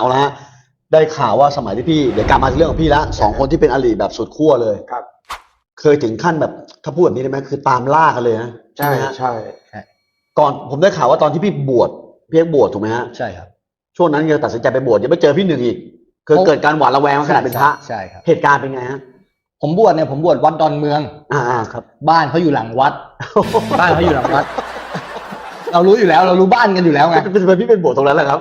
เอาละฮะได้ข่าวว่าสมัยที่พี่เดี๋ยวกลับมาที่เรื่องของพี่ละสองคนที่เป็นอลีแบบสุดขั้วเลย ครับ เคยถึงขั้นแบบถ้าพูดแบบนี้ได้ไหมคือตามล่ากันเลยนะใช่ไหมฮะใช่ก่อนผมได้ข่าวว่าตอนที่พี่บวชพี่เอกบวชถูกไหมฮะใช่ครับช่วงนั้นยังตัดสินใจไปบวชยังไม่เจอพี่หนึ่งอีกคือเกิดการหวาดระแวงมาขนาดเป็นพระใช่ครับ เหตุการณ์เป็นไงฮะผมบวชเนี่ยผมบวชวัดดอนเมือง อ่าอ่าครับ บ้านเขาอยู่หลังวัด บ้านเขาอยู่หลังวัด เรารู้อยู่แล้ว เรารู้บ้านกันอยู่แล้วไง เป็นเป็นพี่เป็นบวชตรงนั้นแหละครับ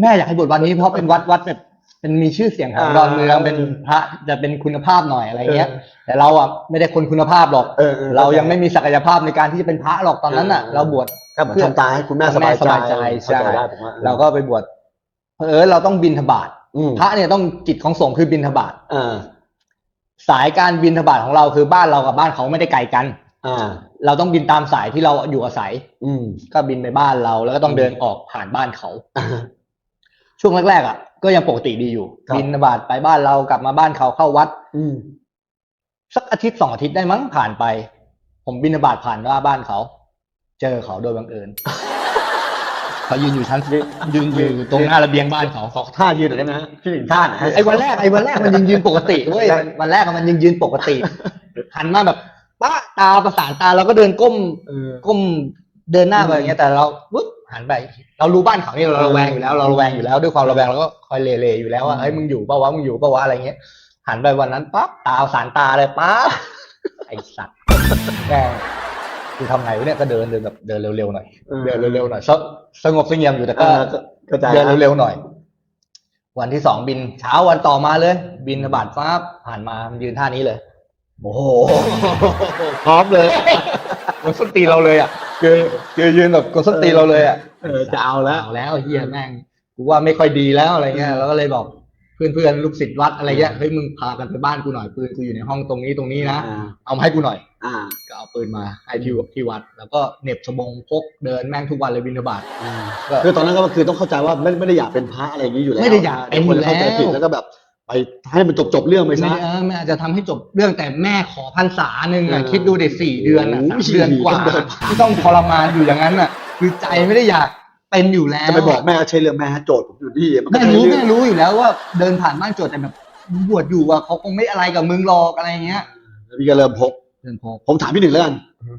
แม่อยากให้บวชวันนี้เพราะเป็นวัดวัดแบบเป็นมีชื่อเสียงของอ่าดอนเมืองเป็นพระจะเป็นคุณภาพหน่อยอะไรเงี้ยแต่เราอะไม่ได้คนคุณภาพหรอก เออออเรายังไม่มีศักยภาพในการที่จะเป็นพระหรอกตอนนั้นอะเออเราบวชก็เหมือนทำตาให้คุณแม่สบายใจสบายใจใช่ เข้าได้ผมว่าเราก็ไปบวชเออเราต้องบินทบาทอืมพระเนี่ยต้องจิตของสงฆ์คือบินทบาทอ่าสายการบินทบาทของเราคือบ้านเรากับบ้านเขาไม่ได้ไกลกัน อ่า เราต้องบินตามสายที่เราอยู่อาศัย อืมก็บินไปบ้านเราแล้วก็ต้องเดินออกผ่านบ้านเขา อ่า ช่วงแรกๆอะก็ยังปกติดีอยู่ครับ บินบาตไปบ้านเรากลับมาบ้านเขาเข้าวัด อืม สักอาทิตย์สองอาทิตย์ได้มั้งผ่านไป ผมบินบาตผ่านหน้าบ้านเขา เจอเขาโดยบังเอิญ เขายืนอยู่ชั้นยืนยืนอยู่ตรงหน้าระเบียงบ้านเขาขอท่ายืนหน่อยได้ไหมฮะพี่หนึ่งท่าหน่อยฮะ ไอ้วันแรกไอ้วันแรกมันยังยืนปกติเว้ยวันแรกอะมันยังยืนปกติ หันมาแบบป้าตาประสานตาเราก็เดินก้ม เออ ก้มเดินหน้าไปอย่างเงี้ยแต่เราปุ๊บ หันไป เรารู้บ้านเขานี่เราระแวงอยู่แล้วเราระแวงอยู่แล้วด้วยความระแวงเราก็คอยเล่ๆอยู่แล้วว่าเฮ้ยมึงอยู่ปะวะมึงอยู่ปะวะอะไรเงี้ย หันไปวันนั้นปั๊บตาสารตาเลยปั๊บไอสัตว์แม่งคือทำไงวะเนี่ยก็เดินเดินแบบเดินเร็วๆหน่อยเดินเร็วๆหน่อยสสงบเสงี่ยมอยู่แต่ก็ก็เข้าใจเดินเร็วๆหน่อย วันที่สองบินเช้าวันต่อมาเลย บินบาทฟ้าผ่านมามันยืนท่านี้เลยโอ้โหพร้อมเลยกดส้นตีนเราเลยอะ คือคือยืนแบบกดส้นตีนเราเลยอะเออจะเอาแล้ว เอาแล้วเฮียแม่งกูว่าไม่ค่อยดีแล้วอะไรเงี้ยแล้วก็เลยบอกเพื่อนเพื่อนๆลูกศิษย์วัดอะไรเงี้ยเฮ้ยมึงพากันไปบ้านกูหน่อยปืนกูอยู่ในห้องตรงนี้ตรงนี้นะอ่าเอามาให้กูหน่อย อ่าก็เอาปืนมาให้ที่ที่วัด แล้วก็เหน็บสบงพกเดินแม่งทุกวันเลยบินบาตอ่าก็คือตอนนั้นก็คือต้องเข้าใจว่าไม่ไม่ได้อยากเป็นพระอะไรอย่างนี้อยู่แล้วไม่ได้อยากเป็นคนเข้าใจอยู่แล้วผิดแล้วก็แบบ ไปให้มันจบจบๆเรื่องไปไม่ซะได้เออแม่อาจจะทำให้จบเรื่องแต่แม่ขอพรรษาหนึ่งอะเออคิดดูเด็สี่เดือนอะโอ้สามโหเดือนกว่าต้องเดินผ่านที่ต้องทรมานอยู่อย่างนั้นอะคือใจไม่ได้อยากเป็นอยู่แล้วจะไปบอกแม่ว่าใช่เรื่องแม่ฮะโจทย์ผมอยู่ที่นก็แม่ใช่รู้เองแม่รู้อยู่แล้วว่าเดินผ่านบ้านโจทย์แต่แบบมึงบวชอยู่อะเขาคงไม่อะไรกับมึงหรอกอะไรเงี้ยแล้วพี่ก็เริ่มพก เดินพกผมถามพี่หนึ่งแล้วกันอือฮึ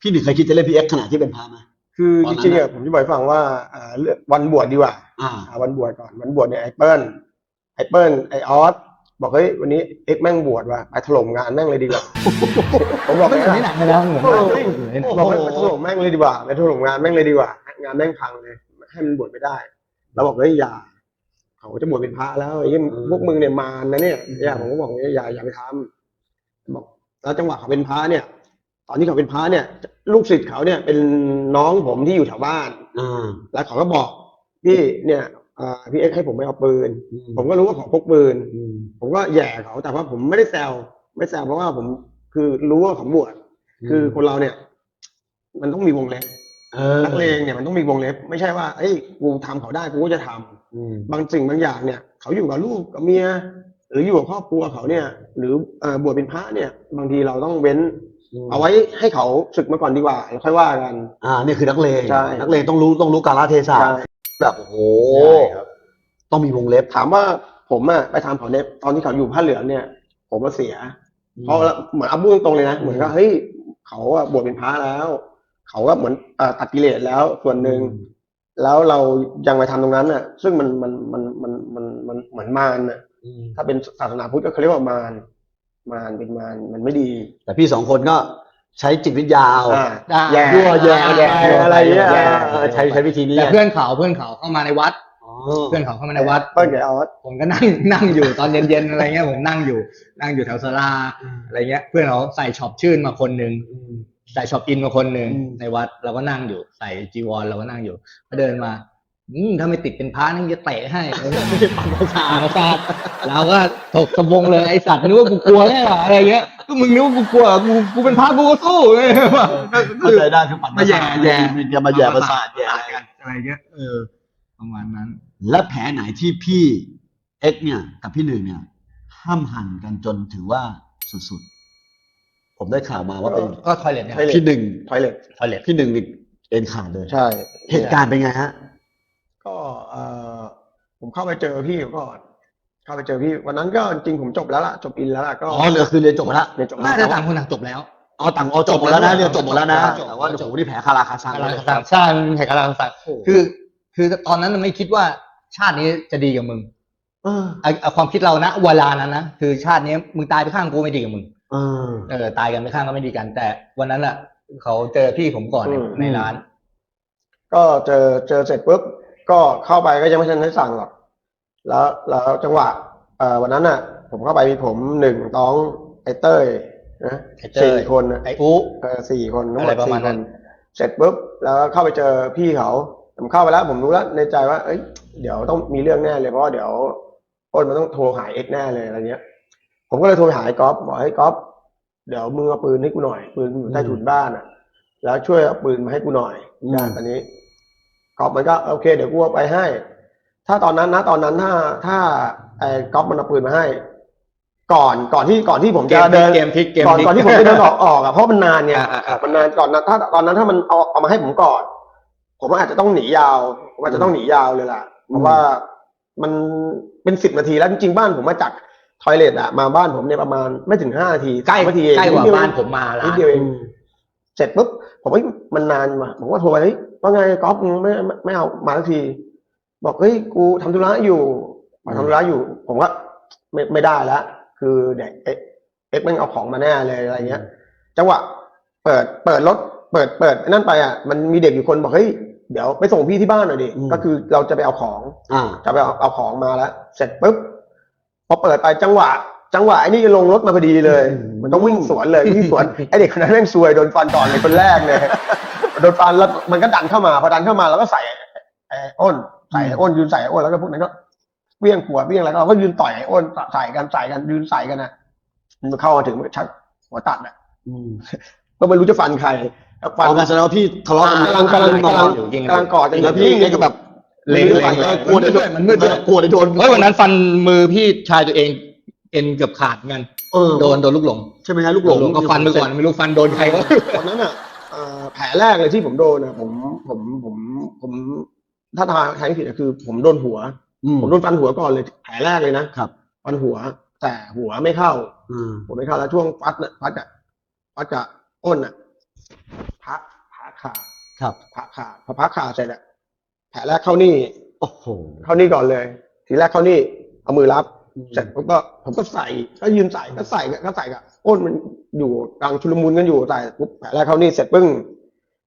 พี่หนึ่งเคยคิดจะเล่นพีเอ็กขณะที่เป็นพระไหม คือตอนจนั้นริงๆน่ะอะผมจะบอกให้ฟังว่าอ่าเรื่องวันบวชดีกว่าอ่า อ่าวันบวชก่อนวันบวชเนี่ยไอ้เปิ้ล ไอ้เปิ้ลไอ้ออสบอกเฮ้ยวันนี้เอ็กซ์แม่งบวชว่ะไปถล่มงานแม่งเลยดีกว่าผมบอกไม่ไปเหมือนที่หนังเลยนะเหมือนโอ้หนังโหเหมือนบอกไปไปถล่มแม่งเลยดีกว่าไปถล่มงานแม่งเลยดีกว่างานแม่งพังเลยให้มันบวชไม่ได้แล้วบอกเฮ้ยอย่าเขาจะบวชเป็นพระแล้วไอ้เหี้ยพวกมึงเนี่ยมารนะเนี่ยอย่าผมก็บอกว่าอย่าอย่าไปทำบอกแล้วจังหวะเขาเป็นพระเนี่ย ตอนที่เขาเป็นพระเนี่ย ลูกศิษย์เขาเนี่ยเป็นน้องผมที่อยู่แถวบ้านอ่าแล้วเขาก็บอกพี่เนี่ยอ่า พี่เอ็กซ์ให้ผมไปเอาปืนอืผมก็รู้ว่าเขาพกปืนอืมผมก็แหย่เขาแต่ว่าผมไม่ได้แซวไม่แซวเพราะว่าผมคือรู้ว่าเขาบวชคือคนเราเนี่ย มันต้องมีวงเล็บเออนักเลงเนี่ยมันต้องมีวงเล็บ ไม่ใช่ว่าเอ้ยกูทำเขาได้กูก็จะทำอืมบางสิ่งบางอย่างเนี่ย เขาอยู่กับลูกกับเมียหรืออยู่กับครอบครัวเขาเนี่ย หรือเอ่อบวชเป็นพระเนี่ย บางทีเราต้องเว้น เอาไว้ให้เขาศึกมาก่อนดีกว่าแล้วค่อยว่ากัน อ่านี่คือนักเลงใช่นักเลงต้องรู้ต้องรู้กาลเทศะใช่ แบบโอ้โหใช่ครับ ต้องมีวงเล็บถามว่าผมอะไปทำเขาเนี่ยตอนที่เขาอยู่ผ้าเหลืองเนี่ย ผมก็เสีย เพราะเหมือนอับบุ้งตรงเลยนะ เหมือนกับเฮ้ยเขาอะบวชเป็นพระแล้ว เขาก็เหมือนเอ่อตัดกิเลสแล้วส่วนหนึ่ง แล้วเรายังไปทำตรงนั้นน่ะ ซึ่งมันมันมันมันมันมันเหมือนมารน่ะ อืมถ้าเป็นศาสนาพุทธก็เขาเรียกว่ามารมารเป็นมารมันไม่ดี แต่พี่สองคนก็ ใช้จิตวิทยาเอาอ่าอ่าแย่ยั่วแย่แย่อะไรเงี้ยแย่ เออใช้ใช้วิธีนี้แต่เพื่อนเขาเพื่อนเขาเข้ามาในวัด อ๋อเพื่อนเขาเข้ามาในวัดเปิ้ลกับออสผมก็นั่งนั่งอยู่ตอนเย็นๆอะไรเงี้ยผมนั่งอยู่นั่งอยู่แถวศาลาอะไรเงี้ย เพื่อนเขาใส่ช็อปชื่นมาคนหนึ่งอืม ใส่ช็อปอินมาคนหนึ่งอืม ในวัดเราก็นั่งอยู่ใส่จีวรเราก็นั่งอยู่ก็เดินมา อืมถ้าไม่ติดเป็นพระนั่งจะเตะให้ปังประสาทประสาทเราก็ถกสบงเลยไอสัตว์นึกว่ากูกลัวแน่หรออะไรเงี้ยก็มึงนึกว่ากูกลัวกูกูเป็นพระกูก็สู้ไงเข้าใจได้คือปัดมาแย่แย่จะมาแย่ประสาทแย่กันอะไรเงี้ยเออประมาณนั้น และแผลไหนที่พี่เอ็กซ์เนี่ย กับพี่หนึ่งเนี่ย ห้ามหันกันจนถือว่าสุดๆ ผมได้ข่าวมาว่าเป็นก็ทอยเล็ตเนี่ยพี่หนึ่งทอยเล็ตทอยเล็ตพี่หนึ่งนี่เอ็นขาดเลยใช่ เหตุการณ์เป็นไงฮะก็เอ่อ ผมเข้าไปเจอพี่เขาก่อน เข้าไปเจอพี่ วันนั้นก็จริงๆผมจบแล้วล่ะ จบอินแล้วล่ะก็อ๋อเหลือคือเรียนจบมาแล้วเรียนจบน่าแล้วจะต่างคนต่างจบแล้วอ๋อต่างอ๋อจบหมดแล้วนะจบเรียนจบหมดแล้วนะจบแต่ว่าโอ้โหนี่แผลคาราคาซังกำลังเลยสั่งชาติแห่งกำลังสั่งคือ คือตอนนั้นไม่คิดว่าชาตินี้จะดีกับมึงเออเอาเอาความคิดเรานะเวลานั้นนะคือชาตินี้มึงตายไปข้างกูไม่ดีกับมึงเออเออตายกันไปข้างก็ไม่ดีกัน แต่วันนั้นอะเขาเจอพี่ผมก่อนในอืมในร้าน ก็เจอเจอเสร็จปุ๊บ ก็เข้าไปก็ยังไม่ทันได้สั่งหรอก แล้วแล้วจังหวะเอ่อวันนั้นน่ะ ผมเข้าไปมีผมหนึ่งต้องไอเต้ยนะไอ้เต้ย สี่คนน่ะไอ้อุ๊เออสี่คนทั้งหมอะไรดประมาสี่ณคนั้น น เสร็จปุ๊บแล้วเข้าไปเจอพี่เขาผมเข้าไปแล้ว ผมรู้แล้วในใจว่า เอ้ยเดี๋ยวต้องมีเรื่องแน่เลยเพราะว่าเดี๋ยวอ้นมันต้องโทรหาเอ็กแน่เลยอะไรเงี้ย ผมก็เลยโทรไปหาไอ้ก๊อฟบอกให้ก๊อฟเดี๋ยวมึงเอาปืนให้กูหน่อยปืนอยู่ใต้ถุนบ้านอะ แล้วช่วยเอาปืนมาให้กูหน่อยอืมอย่างตอนนี้ ก๊อฟมันก็โอเคเดี๋ยวกูเอาไปให้ ถ้าตอนนั้นนะ ตอนนั้นถ้าถ้าไอ้ก๊อฟมันเอาปืนมาให้ ก่อนก่อนที่ก่อนที่ผมเกจะมพลิเดิกนเกมพลิกเกมก่อนพลิกก่อนที่ผมจะเดินออกออกอะเพราะมันนานไงอ่าอ่าอ่า มันนานก่อนนะถ้าตอนนั้นถ้ามันเอาเอามาให้ผมก่อน ผมอาจจะต้องหนียาวผมอาจจะต้องหนียาวเลยล่ะ เพราะว่ามันเป็นสิบนาทีแล้วจริงๆบ้านผมมาจากทอยเลทอะมาบ้านผมเนี่ยประมาณไม่ถึงห้านาทีใกล้สามนาทีเองใกล้กว่าดเดียบ้านผมมาร้านิดนเดียวเอง เสร็จปุ๊บผมว่ามันนานว่ะผมก็โทรไปเฮ้ย ว่าไงก๊อฟมึงไม่ไม่ไม่เอามาทันที บอกเฮ้ยกูทำธุระอยู่มาทำธุระอยู่ ผมก็ไม่ไม่ได้แล้วคือเด็กเอ็กเอ็กแม่งเอาของมาแน่เลยอะไรเงี้ยจังหวะเปิดเปิดรถเปิดเปิดนั่นไปอะมันมีเด็กอยู่คนบอกเฮ้ยเดี๋ยวไปส่งพี่ที่บ้านหน่อยดิอืมก็คือเราจะไปเอาของอ่าจะไปเอาเอาของมาแล้ว เสร็จปุ๊บพอเปิดไปจังหวะ จังหวะไอ้นี่ลงรถมาพอดีเลย มันต้องวิ่งสวนเลยวิ่งสวนไอ้เด็กคนนั้นแม่งซวยโดนฟันก่อนเลยคนแรกเลย โดนฟันแล้วมันก็ดันเข้ามาพอดันเข้ามาแล้วก็ใส่ไอ้อ้นใส่ไอ้อ้นยืนใส่ไอ้อ้นแล้วก็พวกนั้นก็เวี่ยงขวดเวี่ยงอะไรก็เราก็ยืนต่อยไอ้อ้นใส่กันใส่กันยืนใส่กันนะมันเข้ามาถึงมันก็ชักหัวตัดอะอืมก็ไม่รู้จะฟันใครฟันเอากันแสดงว่าพี่ทะเลาะกันกำลังกำลังกำลังอยู่ยิงกันกำลังกอดกันแล้วพี่เองก็แบบเล็งไม่เล็งไหวเล็งกลัวจะโดนมันมืดด้วยกลัวจะโดนเฮ้ยวันนั้นฟันมือพี่ชายตัวเองเอ็นเกือบขาดเหมือนกันเออโดนโดนลูกหลงใช่ไหมฮะลูกหลงก็ฟันไปก่อนไม่รู้ฟันโดนใครก็ตอนนั้นอะเอ่อ แผลแรกเลยที่ผมโดนนะผมผมผมผมถ้าทางทางที่ผิดอะคือ ผมโดนหัว อืมผมโดนฟันหัวก่อนเลยแผลแรกเลยนะครับ ฟันหัว แต่หัวไม่เข้า อืม ผมไม่เข้าแล้วช่วงฟัดน่ะฟัดกับฟัดกับอ้นอะพักพักขาดครับพักขาดพอพักขาดเสร็จอะแผลแรกเข้านี่โอ้โห เข้านี่ก่อนเลย ทีแรกเข้านี่เอามือรับ เสร็จผมก็ผมก็ใส่ก็ยืนใส่ก็ใส่ก็ใส่กับ อ้นมันอยู่กลางชุลมุนกันอยู่ใส่ปุ๊บแผลแรกเข้านี่เสร็จปึ้ง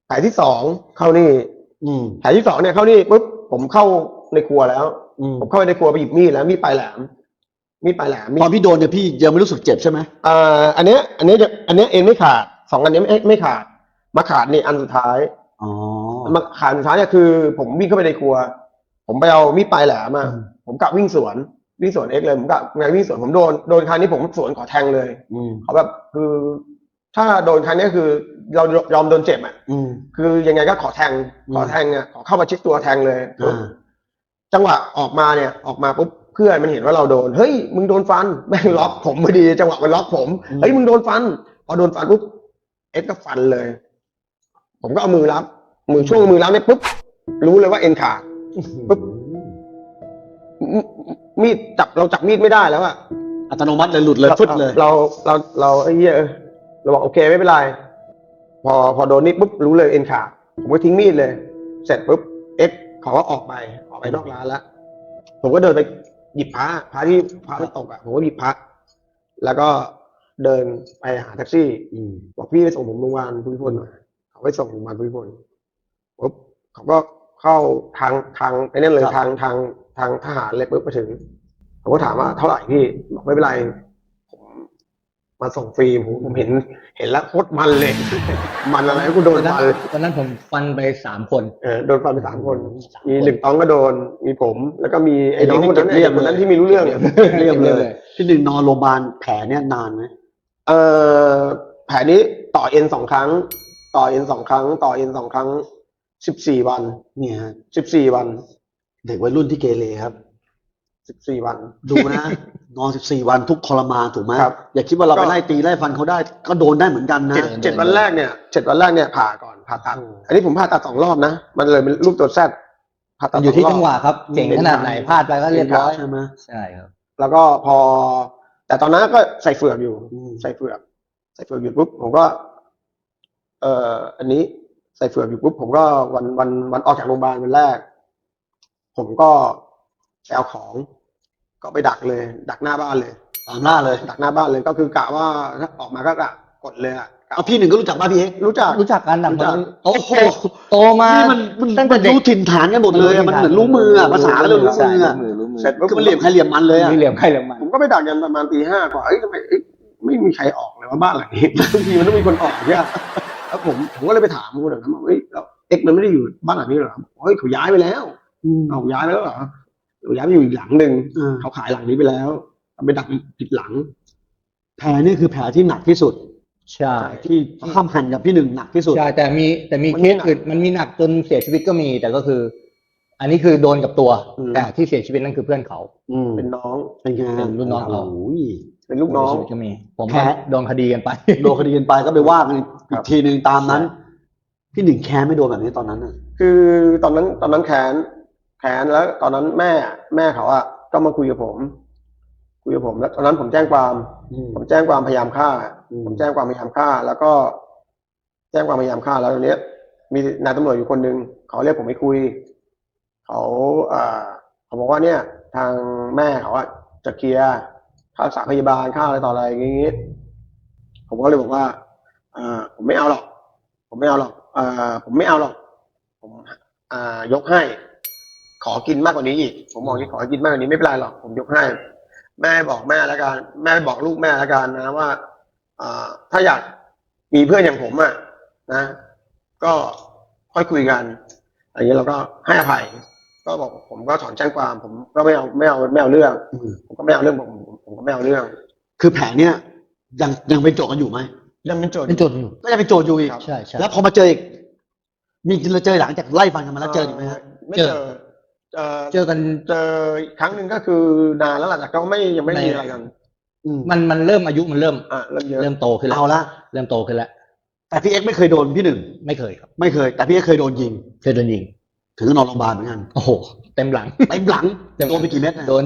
แผลที่สองเข้านี่ อืม แผลที่สองเนี่ยเข้านี่ปุ๊บผมเข้าในครัวแล้ว อืมผมเข้าไปในครัวไปหยิบมีดแล้วมีดปลายแหลม มีดปลายแหลมมีตอนพี่โดนเนี่ยพี่ยังไม่รู้สึกเจ็บใช่ไหมอ่าอันเนี้ย อันเนี้ยจะอันเนี้ยเอ็นไม่ขาดสองอันเนี้ยไม่ไม่ขาด มาขาดนี่อันสุดท้าย อ๋อ มาขาดอันสุดท้ายเนี่ยคือ ผมวิ่งเข้าไปในครัว ผมไปเอามีดปลายแหลมมาอืม ผมกะวิ่งสวน วิ่งสวนเอ็กเลยผมกะไงวิ่งสวนผมโดนโดนครั้งนี้ผมสวนขอแทงเลยอืมเขาแบบคือ ถ้าโดนครั้งนี้คือเรายอมโดนเจ็บอะอืม คือยังไงก็ขอแทงอืม ขอแทงอะขอเข้ามาชิดตัวแทงเลย อ่าจังหวะออกมาเนี่ยออกมาปุ๊บเพื่อนมันเห็นว่าเราโดนเฮ้ยมึงโดนฟันแม่งล็อกผมพอดี จังหวะมันล็อกผมเฮ้ยมึงโดนฟัน พอโดนฟันปุ๊บเอ็ดก็ฟันเลย ผมก็เอามือรับ มือช่วงมือรับเนี่ยปุ๊บรู้เลยว่าเอ็นขาดปุ๊บ มมีดจับเราจับมีดไม่ได้แล้วอะอัตโนมัติเลยหลุดเลยฟึดเลย เราเราเราไอ้เหี้ยเออเราบอกโอเคไม่เป็นไร พอพอโดนนี่ปุ๊บรู้เลยเอ็นขาดผมก็ทิ้งมีดเลย เสร็จปุ๊บเอ็กเขาก็ออกไปออกไปนอกร้านแล้วผมก็เดินไปหยิบพระพระที่พระมันตกอะผมก็หยิบพระแล้วก็เดินไปหาแท็กซี่อืมบอกพี่ไปส่งผมโรงพยาบาลภูมิพลหน่อยเขาไปส่งโรงพยาบาลภูมิพลปุ๊บเขาก็เข้าทางทางไอ้นั่นเลยครับทางทาง ทางทหารเลยปุ๊บมาถึงผมก็ถามว่าเท่าไหร่พี่บอกไม่เป็นไรผมมาส่งฟรีผมผมเห็น เห็นแล้วโคตรมันเลย มันอะไรกูโดนตอนนั้นฟันเลยตอนนั้นผมฟันไปสามคนเออโดนฟันไปสามคน มีหนึ่งต้องก็โดน มีผม แล้วก็มีไอ้น้องคนนั้นเรีไอ้ยบเด็กคนนั้นเลยที่ไมีรู้เรื่องเรียบเลเรียบยเลยพี่หนึ่งนอนโรงพยาบาลแผลเนี่ยนานไหมเอ่อแผลนี้ต่อเอ็นสองครั้ง ต่อเอ็นสองครั้ง ต่อเอ็นสองครั้งสิบสี่วัน เนี่ยฮะสิบสี่วัน เด็กวัยรุ่นที่เกเรครับ สิบสี่วัน ดูนะ นอนสิบสี่วันทุกข์ทรมานถูกไหมครับอย่าคิดว่าเราก็ ไปไล่ตีไล่ฟันเขาได้ ก็โดนได้เหมือนกันนะ เจ็ดเจ็ดวันแรกเนี่ยเจ็ดวันแรกเนี่ยผ่าก่อนผ่าตัด อืม อันนี้ผมผ่าตัดสองรอบนะ มันเลยเป็นรูปตัวแซดผ่าตัดอยู่ที่สรบจังหวะครับเจ๋งขนาดไหนพลาดไปก็เรียบร้อยใช่ไหมใช่ครับ แล้วก็พอ แต่ตอนนั้นก็ใส่เฟือกอยู่ อืมใส่เฟือก ใส่เฟือกอยู่ปุ๊บผมก็ เอ่ออันนี้ใส่เฟือกอยู่ปุ๊บผมก็วันวันวันออกจากโรงพยาบาลวันแรก ผมก็ไปเอาของ ก็ไปดักเลย ดักหน้าบ้านเลย ตามหน้าเลย ดักหน้าบ้านเลยก็คือกะว่าถ้าออกมาก็กะกดเลยอะกะเอาพี่หนึ่งก็รู้จักป่ะพี่เอ็กซ์รู้จัก รู้จักกันนะรู้จัก โอ้โหโตมานี่มันมันตั้งแต่มันเด็ก รู้ถิ่นฐานกันหมดเลยอะมันเหมือนรู้มืออะภาษาก็เลยรู้มืออะใช่รู้มือรู้มือ เสร็จปุ๊บคือมันเหลี่ยมใครเหลี่ยมมันเลยอะ มีเหลี่ยมใครเหลี่ยมมัน ผมก็ไปดักยันประมาณตีห้ากว่า เอ้ยทำไมเอ้ยไม่มีใครออกเลยว่าบ้านหลังนี้ บางทีมันต้องมีคนออกเนี่ยแล้วผมผมก็เลยไปถามคนอื่นนะว่าเฮ้ยแล้วเอ็กซ์มันไม่ได้อยู่บ้านหลังนี้เหรอเฮ้ยเขาย้ายไปแล้วอืม เอาย้ายไปแล้วเหรอเขาย้ายไปอยู่อีกหลังหนึ่งอ่าเขาขายหลังนี้ไปแล้วเอาไปดักผิดหลัง แผลนี่คือแผลที่หนักที่สุด ใช่ ที่ข้ามหันกับพี่หนึ่งหนักที่สุด ใช่ แต่มีแต่มีมันเคมีสหนักอื่นมันมีหนักจนเสียชีวิตก็มี แต่ก็คือ อันนี้คือโดนกับตัวอืมแต่ที่เสียชีวิตนั่นคือเพื่อนเขาอืมเป็นน้องเป็นไงเป็นรุ่นน้องเราโอ้ยเป็นลูกน้องเสียชีวิตก็มี ผมแพ้ก็โดนคดีกันไป โดนคดีกันไปก็ไปว่ากันอีครักบทีหนึ่งตามนั้นใช่พี่หนึ่งแค้นไม่โดนแบบนี้ตอนนั้นอะ คือตอนนั้นตอนนั้นแขน แขนแล้วตอนนั้นแม่แม่เขาอะก็มาคุยกับผม คุยกับผม แล้วตอนนั้นผมแจ้งความ ผมแจ้งความพยายามฆ่าอืมผมแจ้งความพยายามฆ่า แล้วก็ แจ้งความพยายามฆ่าแล้วตอนเนี้ยมีนายตำรวจอยู่คนหนึ่งเขาเรียกผมไปคุย เขาอ่าเขาบอกว่าเนี่ย ทางแม่เขาอะจะเคลียร์ค่ารักษาพยาบาลค่าอะไรต่ออะไรอย่างงี้ผมก็เลยบอกว่าอ่าผมไม่เอาหรอก ผมไม่เอาหรอกอ่าผมไม่เอาหรอก ผม อ่ายกให้ ขอกินมากกว่านี้อีก ผมบอกที่ขอกินมากกว่านี้ไม่เป็นไรหรอกผมยกให้ แม่บอกแม่แล้วกัน แม่บอกลูกแม่แล้วกันนะว่าอ่าถ้าอยากมีเพื่อนอย่างผมอะนะ ก็ค่อยคุยกันอะไรอย่างนี้เราก็ให้อภัย ก็บอกผมก็ถอนแจ้งความ ผมก็ไม่เอาไม่เอาไม่เอาเรื่องอืมผมก็ไม่เอาเรื่องผมผมผมก็ไม่เอาเรื่อง คือแผลเนี่ยยังยังเป็นโจทย์กันอยู่ไหมยังเป็นโจทย์เป็นโจทย์อยู่ ก็ยังเป็นโจทย์อยู่อีกครับใช่ใช่แล้วพอมาเจออีกมีเจอหลังจากไล่ฟันกันมาแล้วเจออีกไหมฮะไม่เจเจออ เจอเจอกันเจออีกครั้งหนึ่งก็คือนานแล้วหลังจากก็ไม่ยังไม่ในมีอะไรกันอืมมันมันเริ่มอายุมันเริ่มอะเริ่มเยอะเริ่มโตขึ้นแล้วเอาละเริ่มโตขึ้นแล้วแต่พี่เอ็กซ์ไม่เคยโดนพี่หนึ่งไม่เคยครับ ไม่เคย แต่พี่เอ็กซ์เคยโดนยิง เคยโดนยิง ถึงนอนโรงพยาบาลเหมือนกันโอ้โหเต็มหลังเต็มหลังเต็มโดนไปกี่เม็ดนะ โดน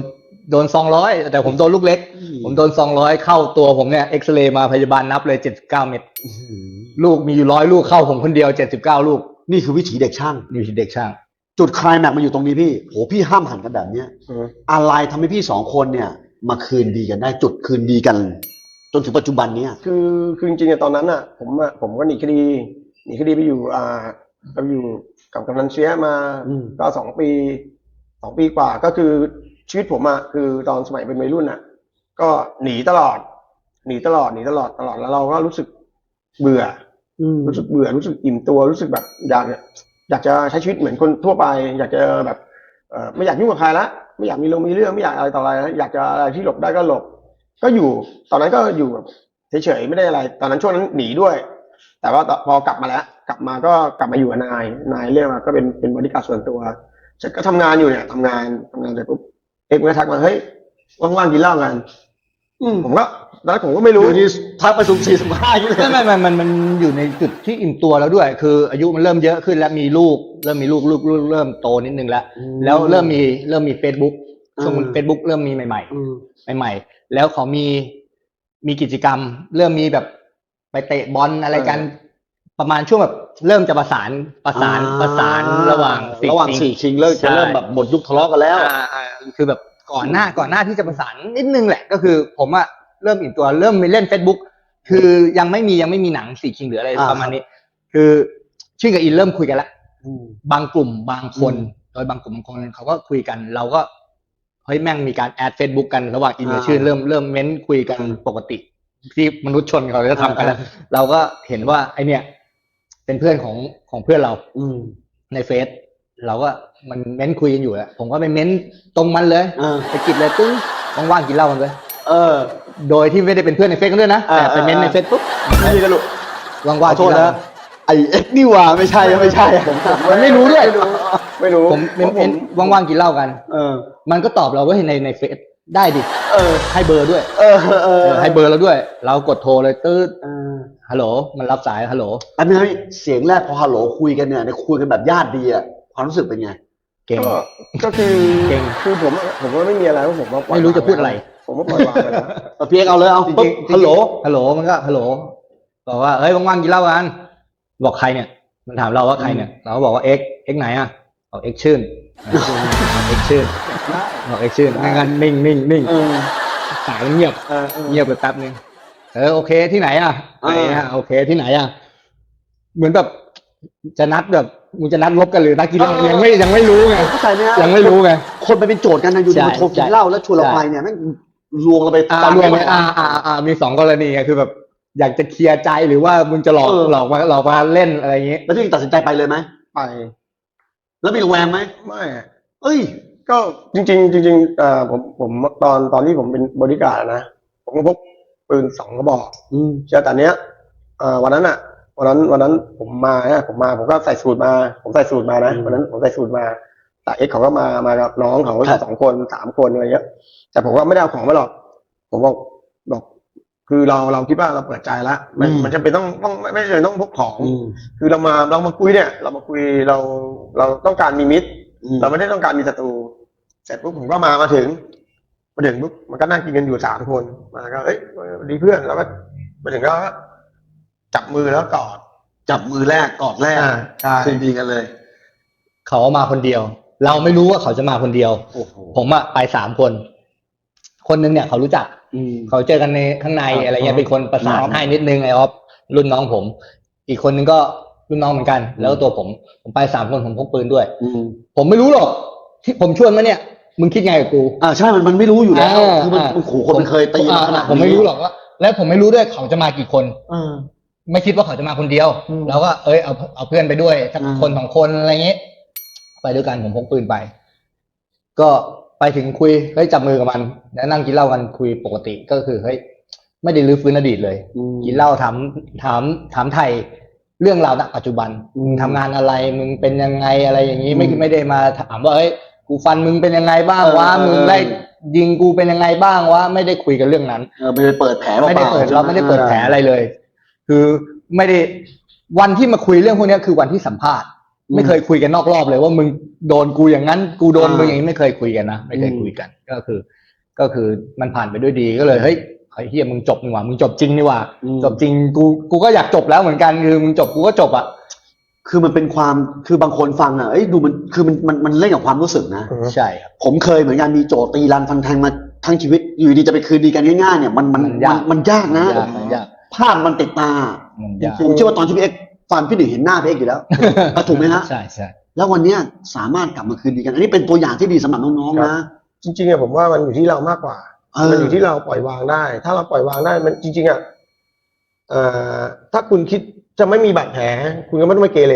โดนซองร้อยแต่ผมโดนลูกเล็กผมโดนซองร้อยเข้าตัวผมเนี่ยเอ็กซเรย์มาพยาบาลนับเลยเจ็ดสิบเก้าเม็ดอื้อหือลูกมีอยู่ร้อยลูกเข้าผมคนเดียวเจ็ดสิบเก้าลูกนี่คือวิถีเด็กช่าง อยู่ที่เด็กช่าง จุดคลายแม็กซ์มาอยู่ตรงนี้พี่โหพี่ห้ามหันกันแบบเนี้ยอืมอะไรทำให้พี่สองคนเนี่ย มาคืนดีกันได้ จุดคืนดีกัน จนถึงปัจจุบันเนี้ยคือคือจริงๆอะตอนนั้นอะ ผมอะผมก็หนีคดีหนีคดีไปอยู่ อ่าไปอยู่กับกำนันเชียมาอืมก็สองปีสองปีกว่าก็คือชีวิตผมอะคือตอนสมัยเป็นวัยรุ่นอะ ก็หนีตลอด หนีตลอดหนีตลอดตลอดแล้วเราก็รู้สึกเบื่อรู้สึกเบื่อรู้สึกอิ่มตัวรู้สึกแบบอยาก อยากจะใช้ชีวิตเหมือนคนทั่วไป อยากจะแบบไม่อยากยุ่งกับใครละไม่อยากมีลงมีเรื่องไม่อยากอะไรต่ออะไรแล้วอยากจะอะไรที่หลบได้ก็หลบ ก็อยู่ ตอนนั้นก็อยู่แบบเฉยๆไม่ได้อะไร ตอนนั้นช่วงนั้นหนีด้วย แต่ว่าพอกลับมาแล้ว กลับมาก็กลับมาอยู่กับนายนายเรียกว่าก็เป็นเป็นบริการส่วนตัวเสร็จก็ทำงานอยู่เนี่ยทำงานทำงานเสร็จปุ๊บเอ็กซ์ก็ทักมาเฮ้ยว่างๆกินเหล้ากัน อืม ผมก็ตอนนั้นผมก็ไม่รู้เดี๋ยวนี้ทักไปสุ่มสี่สุ่มห้าอย่างนี้เลย ไม่ไม่ไม่มันมันอยู่ในจุดที่อิ่มตัวแล้วด้วย คือ อายุมันเริ่มเยอะขึ้นแล้วมีลูก เริ่มมีลูกลูกลูกเริ่มโตนิดนึงแล้วแล้วเริ่มมีเริ่มมีเฟซบุ๊กช่วง อืมเฟซบุ๊กเริ่มมีใหม่ อืม ๆ ใหม่ ๆ แล้วเขามีมีกิจกรรม เริ่มมีแบบไปเตะบอลอะไรกัน ประมาณช่วงแบบเริ่มจะประสานประสานอ่าประสานระหว่างสิ่ระหว่างสิ่สี่คิงเลิกใช่จะเริ่มแบบหมดยุคทะเลาะกันแล้ว อ่าอ่าคือแบบ ก่อนหน้าก่อนหน้าที่จะประสานนิดนึงแหละก็คือ ผมอะเริ่มอิ่มตัวเริ่มมีเล่น Facebook คือยังไม่มียังไม่มีหนังสี่คิงหรืออะไรอ่า ประมาณนี้ คือชื่อกับอินเริ่มคุยกันแล้วอืม บางกลุ่มบางคนอืมโดยบางกลุ่มบางคนเขาก็คุยกัน เราก็เฮ้ยแม่งมีการแอดเฟซบุ๊กกันระหว่างอินกับอ่าชื่อเริ่มเริ่มเม้นคุยกันอ่าปกติ ที่มนุษย์ชนเขาจะทำกันแล้วอ่า เราก็เห็นว่าไอเนี่ย เป็นเพื่อนของของเพื่อนเรา อืม ในเฟซ เราก็มันเม้นคุยกันอยู่แหละผมก็ไปเม้นตรงมันเลยอ่าไปกินเลยตึ้งว่างๆกินเหล้ากันเลยเออ โดยที่ไม่ได้เป็นเพื่อนในเฟซกันด้วยนะอ่าแต่ไปเม้นในอ่าเฟซปุ๊บนี่กันลูกว่างขอๆโทกิษนเหล้านะไอเอ็กซ์นี่หว่าไม่ใช่ไม่ใช่มันไม่รู้ด้วยไม่รู้ผมเม้นพเม้นราะว่างๆกินเหล้ากัน เออ มันก็ตอบเราว่าในในเฟซได้ดิ เออ ให้เบอร์ด้วย เออเออเออให้เบอร์เราด้วย เรากดโทรเลยตืดเออฮัลโหล มันรับสายฮัลโหลอันนี้เสียงแรกพอฮัลโหลคุยกันเนี่ยในคุยกันแบบญาติดีอะ ความรู้สึกเป็นไง เก่ง ก็ก็คือเก่ง คือผมอะผมว่าไม่มีอะไรเพราะผมว่าปล่อยไม่รู้จะพูดอะไร ผมว่าปล่อยวางไปแล้ว เอาพี่เอกเอาเลยเอาจริปุ๊บงๆ ฮัลโหลฮัลโหลมันก็ฮัลโหลบอกว่าเฮ้ยว่างๆกินเหล้ากันบอกใครเนี่ย มันถามเราว่าใครเนี่ย เราก็บอกว่าเอ็กเอ็กไหนอะบอกเอ็กชื่นเอ็กชื่นบอกเอ็กชื่นไม่งั้นนิ่งนิ่งนิ่งเออสายมันเงียบ เออเออ เงียบไปแป๊บนึง เออโอเคที่ไหนอะอ่า ไหนอะโอเคที่ไหนอะ เหมือนแบบ จะนัดแบบมึงจะนัดลบกันหรือนัดกินเหล้ายังไม่ยังไม่รู้ไงเข้าใจไหมฮะยังไม่รู้ไง คนไปเป็นโจทย์กันนะอยู่ดีใช่มาโทรกิใช่นเหล้าแล้วชวนเราใช่ ไปเนี่ยแม่งลวงเราไปอ่าตามรวมไปไหมอ่าอ่าอ่ามีสองกรณีไงคือแบบ อยากจะเคลียร์ใจหรือว่ามึงจะหลอกเออหลอกมาหลอกมาเล่นอะไรอย่างงี้แล้วพี่ตัดสินใจไปเลยไหมไปแล้วมีระแวงไหมไม่อะเอ้ย ก็จริง ๆ จริงๆเอ่อผมผมตอนตอนที่ผมเป็นบริการดนะ ผมก็พกปืนสองกระบอกอืมเชื่อแต่เนี้ยเอ่อวันนั้นอะ วันนั้นวันนั้นผมมาเนี่ยผมมาผมก็ใส่สูตรมา ผมใส่สูตรมานะอืมวันนั้นผมใส่สูตรมาแต่เอ็กซ์เขาก็มามากับน้องเขาครับสองคนสามคนอะไรเงี้ยแต่ผมว่าไม่ได้เอาของมาหรอก ผมบอกบอก คือเราเราคิดว่าเราเปิดใจแล้วมันอืมมันจะเป็นต้องต้องไม่ไม่ใช่ต้องพกของอืมคือเรามาเรามาคุยเนี่ย เรามาคุยเราเราต้องการมีมิตรอืมเราไม่ได้ต้องการมีศัตรูเสร็จปุ๊บผมก็มามาถึงมาถึงปุ๊บมันก็นั่งกินกันอยู่สามคนมาก็เอ้ยดีเพื่อนแล้วก็มาถึงก็ จับมือแล้วกอด จับมือแรกกอดแรกอ่าใช่ คืนดีกันเลย เขามาคนเดียว เราไม่รู้ว่าเขาจะมาคนเดียว โอ้โหผมอะไปสามคน คนนึงเนี่ยเขารู้จัก อืม เขาเจอกันในข้างในครับอะไรเงี้ยเป็นคนประสานน้อง ให้นิดนึงไอออฟรุ่นน้องผม อีกคนนึงก็รุ่นน้องเหมือนกัน แล้วก็ตัวผม ผมไปสามคนผมพกปืนด้วย อืมผมไม่รู้หรอก ที่ผมชวนมาเนี่ย มึงคิดไงกับกูอ่าใช่มันมันไม่รู้อยู่แล้วาคือมันาโอ้โหคนมันเคยตีมาขนาดนี้ผมไม่รู้หรอกว่า แล้วผมไม่รู้ด้วยเขาจะมากี่คน เออ ไม่คิดว่าเขาจะมาคนเดียวอืมแล้วก็เอ้ยเอาเอาเพื่อนไปด้วยสักอืมคนสองคนอะไรเงี้ยไปด้วยกันผมพกปืนไป ก็ไปถึงคุยเฮ้ยจับมือกับมันแล้วนั่งกินเหล้ากันคุยปกติก็คือเฮ้ยไม่ได้รื้อฟื้นอดีตเลย อืม กินเหล้าถามถามถามไทยเรื่องราวณปัจจุบันอืมมึงทำงานอะไรมึงเป็นยังไงอะไรอย่างนี้ไม่อืมไม่ได้มาถามว่าเฮ้ยกูฟันมึงเป็นยังไงบ้างวะเออ มึงไล่ยิงกูเป็นยังไงบ้างวะไม่ได้คุยกันเรื่องนั้น เออไม่ได้เปิดแผลปล่าๆไม่ได้เปิดใช่หเราไม่ได้เปิดแผลอะไรเลย คือไม่ได้วันที่มาคุยเรื่องพวกเนี้ยคือวันที่สัมภาษณ์ ไม่เคยคุยกันนอกรอบเลยว่ามึงโดนกูอย่างนั้น กูโดนอ่ามึมึงอย่างนี้ไม่เคยคุยกันนะไม่เคยอืมคุยกัน ก็คือ ก็คือมันผ่านไปด้วยดีก็เลยเฮ้ยไอ้เฮียมึงจบนี่หว่ามึงจบจริงนี่หว่าอืมจบจริงกูกูก็อยากจบแล้วเหมือนกันคือมึงจบกูก็จบอะคือมันเป็นความคือบางคนฟังอะเอ้ยดูมันคือมันมันมันเล่นกับความรู้สึกนะใช่ครับผมเคยเหมือนกันมีโจทย์ตีรันฟันแทงมาทั้งชีวิตอยู่ดีจะไปคืนดีกันง่ายๆเนี่ยมันมันมันยากมันยากนะยากมันยาก ภาพมันติดตามันยากผมเชื่อว่าตอนที่พี่เอ็กซ์ฟันพี่หนึ่งเห็นหน้าพี่เอ็กซ์อยู่แล้วอะถูกไหมฮะ ใช่ใช่ แล้ววันเนี้ยสามารถกลับมาคืนดีกัน อันนี้เป็นตัวอย่างที่ดีสำหรับน้องๆนะ จริงๆอะผมว่ามันอยู่ที่เรามากกว่า เออ มันอยู่ที่เราปล่อยวางได้ ถ้าเราปล่อยวางได้มันจริง ๆอะเอ่อถ้าคุณคิดจะไม่มีบาดแผล คุณก็ไม่ต้องไปเกเร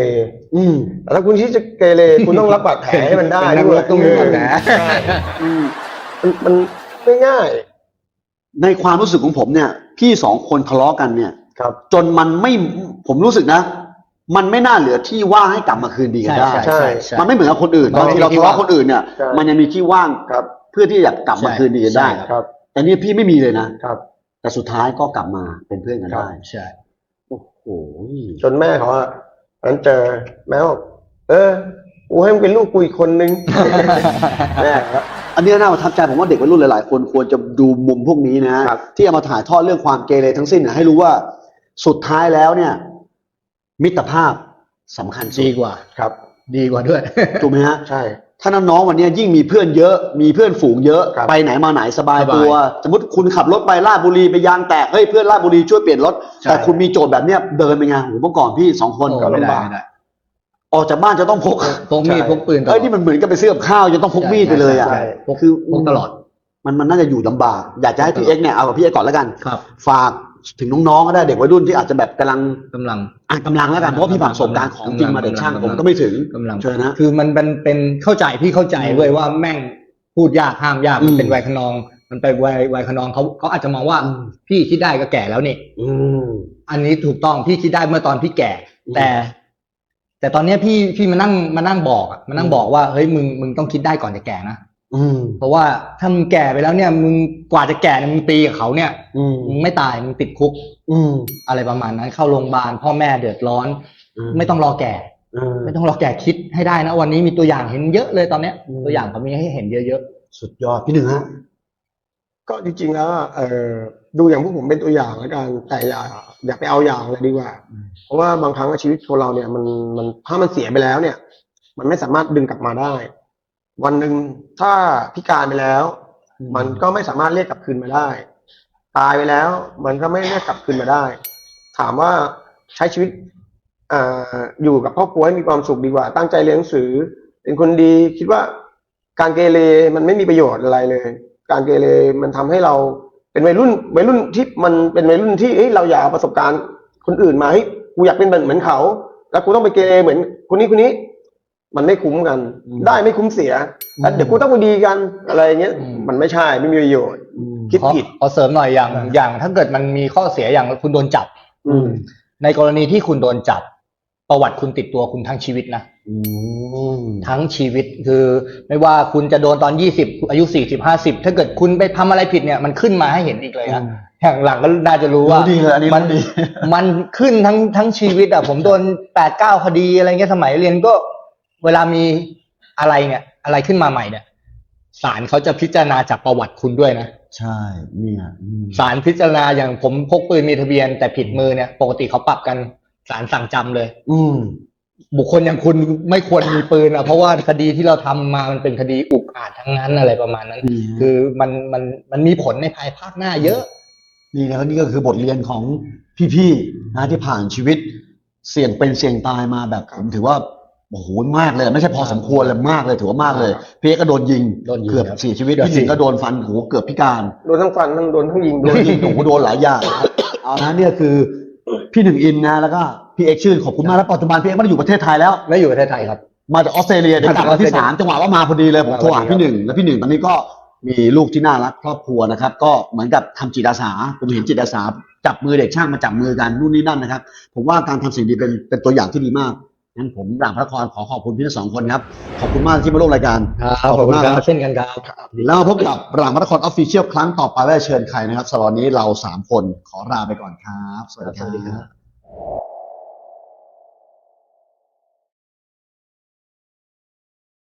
อืมแต่ถ้าคุณคิดจะเกเรคุณต้องรับบาดแผลให้มันได้เป็นนักด้รวยบต้องมีบาดแผล ใช่อืมมันมันไม่ง่าย ในความรู้สึกของผมเนี่ย พี่สองคนทะเลาะกันเนี่ย ครับ จนมันไม่ผมรู้สึกนะ มันไม่น่าเหลือที่ว่างให้กลับมาคืนดีกันใช่ได้ใช่ใช่ใช่ มันไม่เหมือนกับคนอื่นมันบางไม่ทีมีเราที่ทะเลาะว่างคนอื่นเนี่ย ใช่ มันยังมีที่ว่างครับ เพื่อที่อยากกลับมาใช่คืนดีกันได้ ใช่ครับครับ แต่นี่พี่ไม่มีเลยนะ ครับ แต่สุดท้ายก็กลับมาเป็นเพื่อนกันครับได้ ใช่ โอ้โห จนแม่เขาอะนั้นเจอแม่บอกเออกูให้มึงเป็นลูกกูอีกคนนึง แม่ครับ อันนี้น่าประทับใจผมว่าเด็กวัยรุ่นหลายๆ คนควรจะดูมุมพวกนี้นะครับที่เอามาถ่ายทอดเรื่องความเกเรทั้งสิ้นนะให้รู้ว่าสุดท้ายแล้วเนี่ย มิตรภาพสำคัญสุดีดกว่า ครับ ดีกว่าด้วย ถูกไหมฮะใช่ ถ้าน้องๆวันนี้ยิ่งมีเพื่อนเยอะ มีเพื่อนฝูงเยอะ ครับ ไปไหนมาไหนสบายสบายตัว สมมติคุณขับรถไปลาดบุรีไปยางแตกเฮ้ยเพื่อนลาดบุรีช่วยเปลี่ยนรถใช่ แต่คุณมีโจทย์แบบเนี้ยเดินไปไงโหเมื่อก่อนพี่สองคนโอ้ก็ไม่ลำได้บาก ไม่ได้ ออกจากบ้านจะต้องพกพกมีดพกปืนตลอเอ้ยดนี่มันเหมือนกับไปซื้อกับข้าวจะต้องพกมีดไปเลยอะใช่ พกคือ พกตลอด มันมันน่าจะอยู่ลำบาก อยากจะให้พี่เอ็กซ์เนี่ยเอากับพี่เอ็กซ์ก่อนแล้วกัน ครับฝากถึงน้องๆก็ได้เด็กวัยรุ่นที่อาจจะแบบกำลังกำลัง อ่านกำลังแล้วกันเพราะว่าพี่ผ่านประสบการณ์ของจริงมาเด็กช่างกำลังผมก็ไม่ถึงกำลัง เชิญนะ คือมันเป็นเป็นเข้าใจพี่เข้าใจเว้ยว่าแม่งพูดยากห้ามยากอืม มันเป็นวัยขนอง มันเป็นวัยวัยขนองเขาเขาอาจจะมองว่าอืมพี่คิดได้ก็แก่แล้วนี่ อืม อันนี้ถูกต้องพี่คิดได้เมื่อตอนพี่แก่ อืม แต่ แต่ตอนเนี้ยพี่พี่มานั่งมานั่งบอกอะมานั่งอืมบอกว่าเฮ้ยมึงมึงต้องคิดได้ก่อนจะแก่นะอืม เพราะว่าถ้ามึงแก่ไปแล้วเนี่ยมึงกว่าจะแก่เนี่ยมึงตีกับเขาเนี่ยอืม มึงไม่ตายมึงติดคุกอืม อะไรประมาณนั้น เข้าโรงพยาบาลพ่อแม่เดือดร้อนอืไม่ต้องรอแก่ เออ ไม่ต้องรอแก่คิดให้ได้นะวันนี้มีตัวอย่างเห็นเยอะเลยตอนเนี้ยอืม ตัวอย่างเขามีให้เห็นเยอะสุดยอดพี่หนึ่งฮะ ก็จริงๆแล้วอะเออดูอย่างพวกผมเป็นตัวอย่างแล้วกันแต่อย่าอย่าไปเอาอย่างเลยดีกว่าอืมเพราะว่าบางครั้งชีวิตคนเราเนี่ยมันมันถ้ามันเสียไปแล้วเนี่ย มันไม่สามารถดึงกลับมาได้ วันหนึ่งถ้าพิการไปแล้วอืมมันก็ไม่สามารถเรียกกลับคืนมาได้ ตายไปแล้ว มันก็ไม่เรียกกลับคืนมาได้ ถามว่าใช้ชีวิตอ่าอยู่กับครอบครัวให้มีความสุขดีกว่า ตั้งใจเรียนหนังสือ เป็นคนดีคิดว่าการเกเรมันไม่มีประโยชน์อะไรเลย การเกเรมันทำให้เราเป็นวัยรุ่นวัยรุ่นที่มันเป็นวัยรุ่นที่เอ้ยเราอยากเอาประสบการณ์คนอื่นมาเฮ้ยกูอยากเป็นเหมือนเหมือนเขา แล้วกูต้องไปเกเรเหมือนคนนี้คนนี้ มันไม่คุ้มกันอืมได้ไม่คุ้มเสียแล้วเดี๋ยวกูต้องไปดีกันอะไรอย่างเงี้ยมันไม่ใช่ไม่มีประโยชน์อืมคิดๆขอผิดขอเสริมหน่อยอย่างอ่าอย่างถ้าเกิดมันมีข้อเสียอย่างคุณโดนจับ อืมในกรณีที่คุณโดนจับ ประวัติคุณติดตัวคุณทั้งชีวิตนะอืม ทั้งชีวิตคือไม่ว่าคุณจะโดนตอนยี่สิบอายุสี่สิบห้าสิบถ้าเกิดคุณไปทำอะไรผิดเนี่ยมันขึ้นมาให้เห็นอีกเลยฮะอย่างหลังก็น่าจะรู้ว่ารู้ดีเลยอันนี้มันรู้ดีมันขึ้นทั้งทั้งชีวิตอะผมโดนแปดเก้าคดีอะไรเงี้ยสมัยเรียนก็เวลามีอะไรเนี่ย อะไรขึ้นมาใหม่เนี่ยศาลเขาจะพิจารณาจากประวัติคุณด้วยนะใช่เนี่ยอืมศาลพิจารณาอย่างผมพกปืนมีทะเบียนแต่ผิดมือเนี่ย ปกติเขาปรับกันศาลสั่งจำเลย อืม บุคคลอย่างคุณไม่ควรมีปืนอะเพราะว่าคดีที่เราทำมามันเป็นคดีอุกอาจทั้งนั้นอะไรประมาณนั้นนี่ฮะคือมันมันมันมีผลในภายภาคหน้าเยอะ นี่นะครับนี่ก็คือบทเรียนของพี่ๆนะที่ผ่านชีวิต เสี่ยงเป็นเสี่ยงตายมาแบบผมถือว่าโอ้โหมากเลย ไม่ใช่พอสมควรเลยมากเลยถือว่ามากเลยพี่เอกก็โดนยิงโดนยิงเกือบครับเสียชีวิตเกือบพี่หนึ่งเสียก็โดนฟันโอ้โหเกือบพิการโดนทั้งฟันทั้งโดนทั้งยิงโดนยิงโอ้โหโดนหลายอย่างนะครับเอานะเนี่ยคือพี่หนึ่งอินนะแล้วก็ พี่เอกชื่นขอบคุณมากแล้วปัจจุบันพี่เอกไม่ได้อยู่ประเทศไทยแล้ว ไม่อยู่ประเทศไทยครับ มาจากออสเตรเลียเดี๋ยวกลับมาที่สามจังหวะว่ามาพอดีเลยผมโทรหามาพอดีครับพี่หนึ่งแล้วพี่หนึ่งตอนนี้ก็มีลูกที่น่ารักครอบครัวนะครับ ก็เหมือนกับทำจิตอาสาผมเห็นจิตอาสาจับมือเด็กช่างมาจับมือกันนู่นนี่นั่นนะครับ ผมว่าการทำสิ่งดีเป็นเป็นตัวอย่างที่ดีมากงั้นผมหลังพระนครขอขอบคุณพี่ทั้งสองคนครับ ขอบคุณมากที่มาร่วมรายการครับขอบคุณครับเช่นกันครับแล้วมาพบกับหลังพระนครออฟฟิเชียลครั้งต่อไปว่าจะเชิญใครนะครับสำหรับวันนี้เราสามคนขอลาไปก่อนครับ สวัสดีสวัสดีคครัรับบ